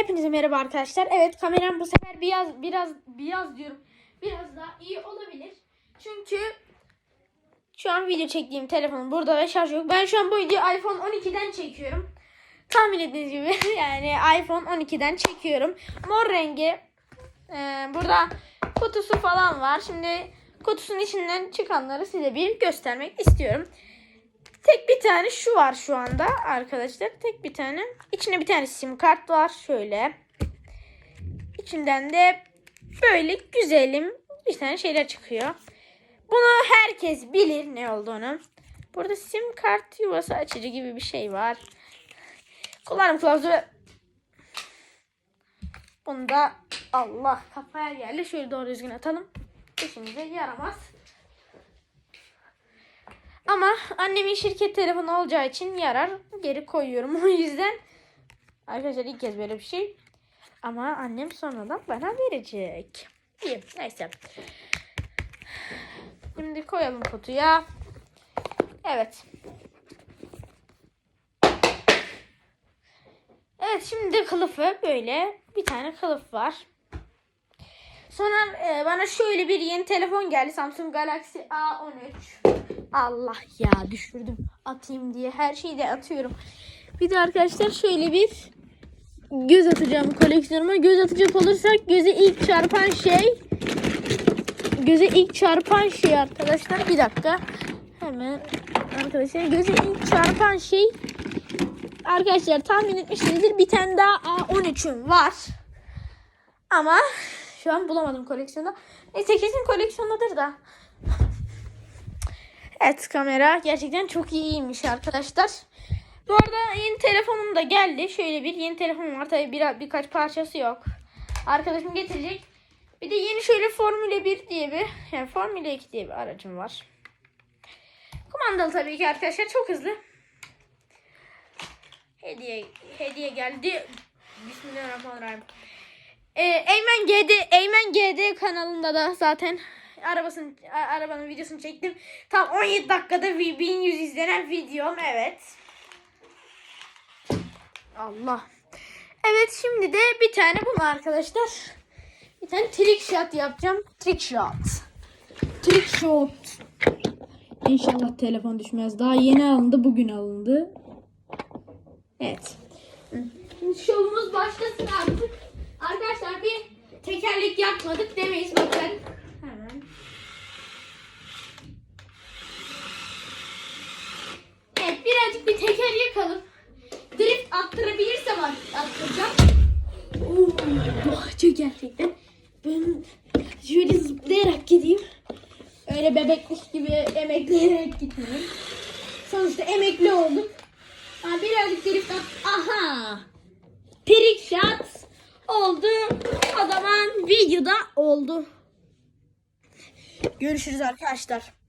Hepinize merhaba arkadaşlar. Evet kameram bu sefer biraz biraz biraz diyorum. Biraz daha iyi olabilir. Çünkü şu an video çektiğim telefonum burada ve şarj yok. Ben şu an bu videoyu iPhone 12'den çekiyorum. Tahmin ettiğiniz gibi yani iPhone 12'den çekiyorum. Mor rengi. Ee, burada kutusu falan var. Şimdi kutusunun içinden çıkanları size bir göstermek istiyorum. Tane şu var şu anda arkadaşlar. Tek bir tane. İçinde bir tane sim kart var. Şöyle. İçinden de böyle güzelim bir tane şeyler çıkıyor. Bunu herkes bilir ne olduğunu. Burada sim kart yuvası açıcı gibi bir şey var. Kullanım kılavuzu. Bunu da Allah kafaya geldi. Şöyle doğru düzgün atalım. İşimize yaramaz. Ama annemin şirket telefonu olacağı için yarar. Geri koyuyorum o yüzden. Arkadaşlar ilk kez böyle bir şey. Ama annem sonradan bana verecek. İyi neyse. Şimdi koyalım kutuya. Evet. Evet şimdi kılıfı böyle bir tane kılıf var. Sonra e, bana şöyle bir yeni telefon geldi. Samsung Galaxy A13. Allah ya düşürdüm. Atayım diye her şeyi de atıyorum. Bir de arkadaşlar şöyle bir göz atacağım koleksiyonuma. Göz atacak olursak göze ilk çarpan şey göze ilk çarpan şey arkadaşlar. Bir dakika. Hemen arkadaşlar göze ilk çarpan şey arkadaşlar tahmin etmişsinizdir. Bir tane daha A13'üm var. Ama şu an bulamadım koleksiyonda. Neyse kesin koleksiyondadır da. Evet kamera gerçekten çok iyiymiş arkadaşlar. Bu arada yeni telefonum da geldi. Şöyle bir yeni telefonum var. Tabi bir, birkaç parçası yok. Arkadaşım getirecek. Bir de yeni şöyle Formula 1 diye bir yani Formula 2 diye bir aracım var. Kumandalı tabii ki arkadaşlar çok hızlı. Hediye hediye geldi. Bismillahirrahmanirrahim. Ee, Eymen GD Eymen GD kanalında da zaten arabasının a- arabanın videosunu çektim. Tam 17 dakikada vi- 1100 izlenen videom evet. Allah. Evet şimdi de bir tane bunu arkadaşlar. Bir tane trick shot yapacağım. Trick shot. Trick shot. İnşallah telefon düşmez. Daha yeni alındı. Bugün alındı. Evet. Şovumuz başlasın artık. Tekerlek yapmadık demeyiz bakın. Hemen. Evet birazcık bir teker yakalım. Drift attırabilirsem at- attıracağım. Oo, çok gerçekten. Ben şöyle zıplayarak gideyim. Öyle bebekmiş gibi emekleyerek gitmeyeyim. Sonuçta emekli olduk. Ha, birazcık drift at. Aha. Trick shot oldu. O zaman videoda oldu. Görüşürüz arkadaşlar.